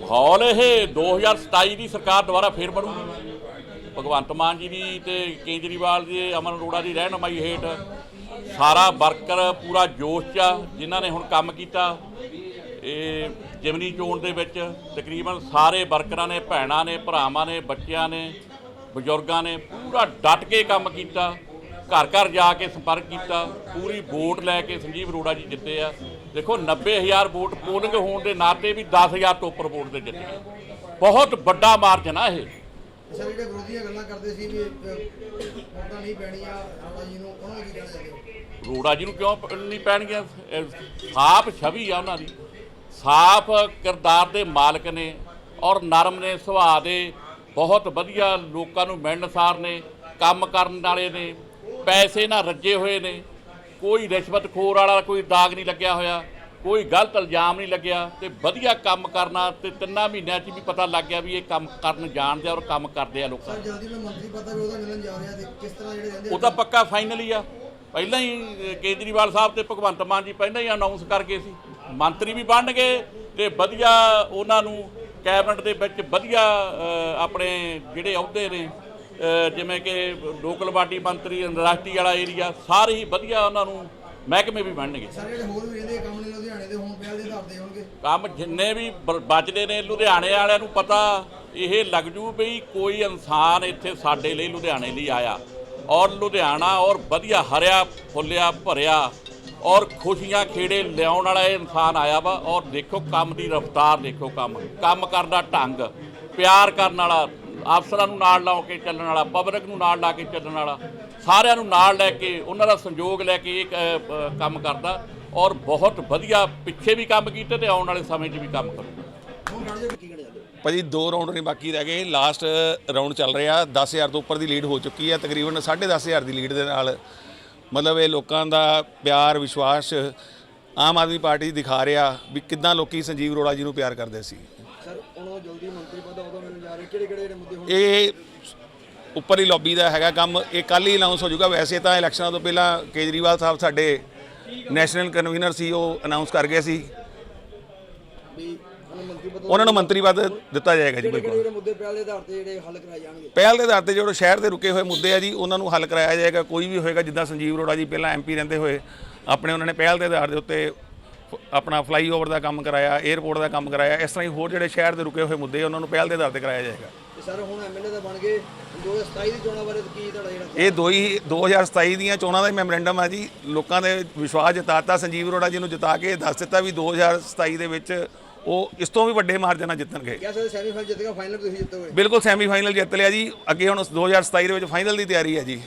ਮਾਹੌਲ ਇਹ 2027 ਦੀ ਸਰਕਾਰ ਦੁਆਰਾ ਫੇਰ ਬਣੂਗੀ। ਭਗਵੰਤ ਮਾਨ ਜੀ ਦੀ ਤੇ ਕੇਜਰੀਵਾਲ ਦੀ ਅਮਨ ਅਰੋੜਾ ਦੀ ਰਹਿਨਮਾਈ ਹੇਠ ਸਾਰਾ ਵਰਕਰ ਪੂਰਾ ਜੋਸ਼ 'ਚ ਆ, ਜਿਨ੍ਹਾਂ ਨੇ ਹੁਣ ਕੰਮ ਕੀਤਾ। ਇਹ ਜਿਮਨੀ ਚੋਣ ਦੇ ਵਿੱਚ ਤਕਰੀਬਨ ਸਾਰੇ ਵਰਕਰਾਂ ਨੇ, ਭੈਣਾਂ ਨੇ, ਭਰਾਵਾਂ ਨੇ, ਬੱਚਿਆਂ ਨੇ, ਬਜ਼ੁਰਗਾਂ ਨੇ ਪੂਰਾ ਡਟ ਕੇ ਕੰਮ ਕੀਤਾ। ਘਰ ਘਰ ਜਾ ਕੇ ਸੰਪਰਕ ਕੀਤਾ ਪੂਰੀ ਵੋਟ ਲੈ ਕੇ ਸੰਜੀਵ ਅਰੋੜਾ ਜੀ ਜਿੱਤੇ ਆ। ਦੇਖੋ 90000 ਵੋਟ ਪੋਲਿੰਗ ਹੋਣ ਦੇ ਨਾਤੇ ਵੀ 10000 ਤੋਂ ਉੱਪਰ ਵੋਟ ਦੇ ਜਿੱਤ ਬਹੁਤ ਵੱਡਾ ਮਾਰਜਨ ਆ ਇਹ। ਸਰ ਜਿਹੜੇ ਵਿਰੋਧੀਆਂ ਗੱਲਾਂ ਕਰਦੇ ਸੀ ਵੀ ਅਹ, ਵੋਟਾਂ ਨਹੀਂ ਪੈਣੀਆਂ ਰਾਣਾ ਜੀ ਨੂੰ ਉਹਨਾਂ ਨੂੰ ਕੀ ਕਹਿਣਾ ਚਾਹੁੰਦੇ। ਹੋ ਅਰੋੜਾ ਜੀ ਨੂੰ ਕਿਉਂ ਨਹੀਂ ਪੈਣਗੀਆਂ? ਸਾਫ਼ ਛਵੀ ਆ ਉਹਨਾਂ ਦੀ। ਸਾਫ਼ ਕਿਰਦਾਰ ਦੇ ਮਾਲਕ ਨੇ ਔਰ ਨਰਮ ਨੇ ਸੁਭਾਅ ਦੇ ਬਹੁਤ ਵਧੀਆ ਲੋਕਾਂ ਨੂੰ ਮਿਲਣਸਾਰ ਨੇ ਕੰਮ ਕਰਨ ਵਾਲੇ ਨੇ। ਪੈਸੇ ਨਾਲ ਰੱਜੇ ਹੋਏ ਨੇ। ਕੋਈ ਰਿਸ਼ਵਤਖੋਰ ਵਾਲਾ ਕੋਈ ਦਾਗ ਨਹੀਂ ਲੱਗਿਆ ਹੋਇਆ। ਕੋਈ ਗਲਤ ਇਲਜ਼ਾਮ ਨਹੀਂ ਲੱਗਿਆ ਤੇ ਵਧੀਆ ਕੰਮ ਕਰਨਾ ਤੇ ਤਿੰਨਾਂ ਮਹੀਨਿਆਂ 'ਚ ਵੀ ਪਤਾ ਲੱਗ ਗਿਆ ਵੀ ਇਹ ਕੰਮ ਕਰਨ ਜਾਣਦੇ ਆ ਔਰ ਕੰਮ ਕਰਦੇ ਆ ਲੋਕਾਂ ਜਲਦੀ ਮੈਂ ਮੰਤਰੀ ਪਤਾ ਵੀ ਉਹਦਾ ਮਿਲਣ ਜਾ ਰਿਹਾ ਤੇ ਕਿਸ ਤਰ੍ਹਾਂ ਜਿਹੜੇ ਰਹਿੰਦੇ ਉਹ ਤਾਂ ਪੱਕਾ ਫਾਈਨਲ ਹੀ ਆ। ਪਹਿਲਾਂ ਹੀ ਕੇਜਰੀਵਾਲ ਸਾਹਿਬ ਤੇ ਭਗਵੰਤ ਮਾਨ ਜੀ ਪਹਿਲਾਂ ਹੀ ਅਨਾਉਂਸ ਕਰ ਗਏ ਸੀ। ਮੰਤਰੀ ਵੀ ਬਣਨਗੇ ਤੇ ਵਧੀਆ ਉਹਨਾਂ ਨੂੰ ਕੈਬਨਿਟ ਦੇ ਵਿੱਚ ਵਧੀਆ ਆਪਣੇ ਜਿਹੜੇ ਅਹੁਦੇ ਨੇ ਜਿਵੇਂ ਕਿ ਲੋਕਲ ਬਾਡੀ ਮੰਤਰੀ ਇੰਡਸਟਰੀ ਵਾਲਾ ਏਰੀਆ ਸਾਰੇ ਹੀ ਵਧੀਆ ਉਹਨਾਂ ਨੂੰ ਮਹਿਕਮੇ ਵੀ ਬਣਨਗੇ। ਸਰ ਜਿਹੜੇ ਹੋਰ ਵੀ ਰਹਿੰਦੇ ਕੰਮ ਨੇ ਲੁਧਿਆਣੇ ਦੇ ਹੁਣ ਪਹਿਲ ਦੇ ਤੇ ਹੋਣਗੇ। ਕੰਮ ਜਿੰਨੇ ਵੀ ਬ- ਬਚਦੇ ਨੇ ਲੁਧਿਆਣੇ ਵਾਲਿਆਂ ਨੂੰ ਪਤਾ ਇਹ ਲੱਗ ਜੂ ਵੀ ਕੋਈ ਇਨਸਾਨ ਇੱਥੇ ਸਾਡੇ ਲਈ ਲੁਧਿਆਣੇ ਲਈ ਆਇਆ। ਔਰ ਲੁਧਿਆਣਾ ਔਰ ਵਧੀਆ ਹਰਿਆ ਫੁੱਲਿਆ ਭਰਿਆ ਔਰ ਖੁਸ਼ੀਆਂ ਖੇੜੇ ਲਿਆਉਣ ਵਾਲਾ ਇਹ ਇਨਸਾਨ ਆਇਆ ਵਾ। ਔਰ ਦੇਖੋ ਕੰਮ ਦੀ ਰਫ਼ਤਾਰ ਦੇਖੋ ਕੰਮ। ਕੰਮ ਕਰਨ ਦਾ ਢੰਗ ਪਿਆਰ ਕਰਨ ਵਾਲਾ ਅਫਸਰਾਂ ਨੂੰ ਨਾਲ ਲਾ ਕੇ ਚੱਲਣ ਵਾਲਾ ਪਬਲਿਕ ਨੂੰ ਨਾਲ ਲਾ ਕੇ ਚੱਲਣ ਵਾਲਾ ਸਾਰਿਆਂ ਨੂੰ ਨਾਲ ਲੈ ਕੇ ਉਹਨਾਂ ਦਾ ਸੰਯੋਗ ਲੈ ਕੇ ਇਹ ਕੰਮ ਕਰਦਾ ਔਰ ਬਹੁਤ ਵਧੀਆ ਪਿੱਛੇ ਵੀ ਕੰਮ ਕੀਤੇ ਤੇ ਆਉਣ ਵਾਲੇ ਸਮੇਂ 'ਚ ਵੀ ਕੰਮ ਕਰੂਗਾ। ਭਾਜੀ ਦੋ ਰਾਉਂਡ ਨੇ ਬਾਕੀ ਰਹਿ ਗਏ। ਲਾਸਟ ਰਾਉਂਡ ਚੱਲ ਰਿਹਾ। 10000 ਤੋਂ ਉੱਪਰ ਦੀ ਲੀਡ ਹੋ ਚੁੱਕੀ ਹੈ। ਤਕਰੀਬਨ 10500 ਦੀ ਲੀਡ ਦੇ ਨਾਲ ਮਤਲਬ ਇਹ ਲੋਕਾਂ ਦਾ ਪਿਆਰ ਵਿਸ਼ਵਾਸ ਆਮ ਆਦਮੀ ਪਾਰਟੀ ਦਿਖਾ ਰਿਹਾ ਵੀ ਕਿੱਦਾਂ ਲੋਕੀ ਸੰਜੀਵ ਅਰੋੜਾ ਜੀ ਨੂੰ ਪਿਆਰ ਕਰਦੇ ਸੀ। ਸਰ ਉਹਨਾਂ ਜਲਦੀ ਮੰਤਰੀ ਪਦ ਕਿਹੜੇ ਕਿਹੜੇ ਜਿਹੜੇ ਮੁੱਦੇ ਹੁਣ ਇਹ ਉੱਪਰਲੀ ਲੌਬੀ ਦਾ ਹੈਗਾ ਕੰਮ। ਇਹ ਕੱਲ ਹੀ ਅਨਾਉਂਸ ਹੋ ਜਾਊਗਾ। ਵੈਸੇ ਤਾਂ ਇਲੈਕਸ਼ਨਾਂ ਤੋਂ ਪਹਿਲਾਂ ਕੇਜਰੀਵਾਲ ਸਾਹਿਬ ਸਾਡੇ ਨੈਸ਼ਨਲ ਕਨਵੀਨਰ ਸੀ ਉਹ ਅਨਾਉਂਸ ਕਰ ਗਏ ਸੀ। ਉਹਨਾਂ ਨੂੰ ਮੰਤਰੀ ਪਦ ਦਿੱਤਾ ਜਾਏਗਾ ਜੀ ਬਿਲਕੁਲ। ਕਿਹੜੇ ਜਿਹੜੇ ਮੁੱਦੇ ਪਹਿਲ ਦੇ ਆਧਾਰ ਤੇ ਜਿਹੜੇ ਹੱਲ ਕਰਾਏ ਜਾਣਗੇ? ਪਹਿਲ ਦੇ ਆਧਾਰ ਤੇ ਜਿਹੜੇ ਸ਼ਹਿਰ ਦੇ ਰੁਕੇ ਹੋਏ ਮੁੱਦੇ ਆ ਜੀ ਉਹਨਾਂ ਨੂੰ ਹੱਲ ਕਰਾਇਆ ਜਾਏਗਾ। ਕੋਈ ਵੀ ਹੋਏਗਾ ਜਿੱਦਾਂ ਸੰਜੀਵ ਅਰੋੜਾ ਜੀ ਪਹਿਲਾਂ ਐਮਪੀ ਰਹਿੰਦੇ ਹੋਏ ਆਪਣੇ ਉਹਨਾਂ ਨੇ ਪਹਿਲ ਦੇ ਆਧਾਰ ਦੇ ਉੱਤੇ ਆਪਣਾ ਫਲਾਈਓਵਰ ਦਾ ਕੰਮ ਕਰਾਇਆ 에ਅਰਪੋਰਟ ਦਾ ਕੰਮ ਕਰਾਇਆ ਇਸ ਤਰ੍ਹਾਂ ਹੀ ਹੋਰ ਜਿਹੜੇ ਸ਼ਹਿਰ ਦੇ ਰੁਕੇ ਹੋਏ ਮੁੱਦੇ ਉਹਨਾਂ ਨੂੰ ਪਹਿਲ ਦੇ ਆਧਾਰ ਤੇ ਕਰਾਇਆ ਜਾਏਗਾ। ਸਰ ਹੁਣ ਐਮਐਲਏ ਦਾ ਬਣ ਗਏ 2027 ਦੀ ਚੋਣਾਂ ਬਾਰੇ ਕੀ ਤੁਹਾਡਾ ਜਿਹੜਾ ਇਹ ਦੋ ਹੀ 2027 ਦੀਆਂ ਚੋਣਾਂ ਦਾ ਮੈਮੋਰੈਂਡਮ ਆ ਜੀ। ਲੋਕਾਂ ਦੇ ਵਿਸ਼ਵਾਸ ਜਤਾਤਾ ਸੰਜੀਵ ਅਰੋੜਾ ਜੀ ਨੂੰ ਜਿਤਾ ਕੇ ਦੱਸ ਦਿੱਤਾ ਵੀ 2027 ਦੇ ਵਿੱਚ ਉਹ ਇਸ ਤੋਂ ਵੀ ਵੱਡੇ ਮਾਰਜਨ ਨਾਲ ਜਿੱਤਣਗੇ। ਕਹਿ ਸਕਦੇ ਸੈਮੀਫਾਈਨਲ ਜਿੱਤ ਗਿਆ ਫਾਈਨਲ ਤੁਸੀਂ ਜਿੱਤੋਗੇ? ਬਿਲਕੁਲ ਸੈਮੀਫਾਈਨਲ ਜਿੱਤ ਲਿਆ ਜੀ। ਅੱਗੇ ਹੁਣ 2027 ਦੇ ਵਿੱਚ ਫਾਈਨਲ ਦੀ ਤਿਆਰੀ ਹੈ ਜੀ।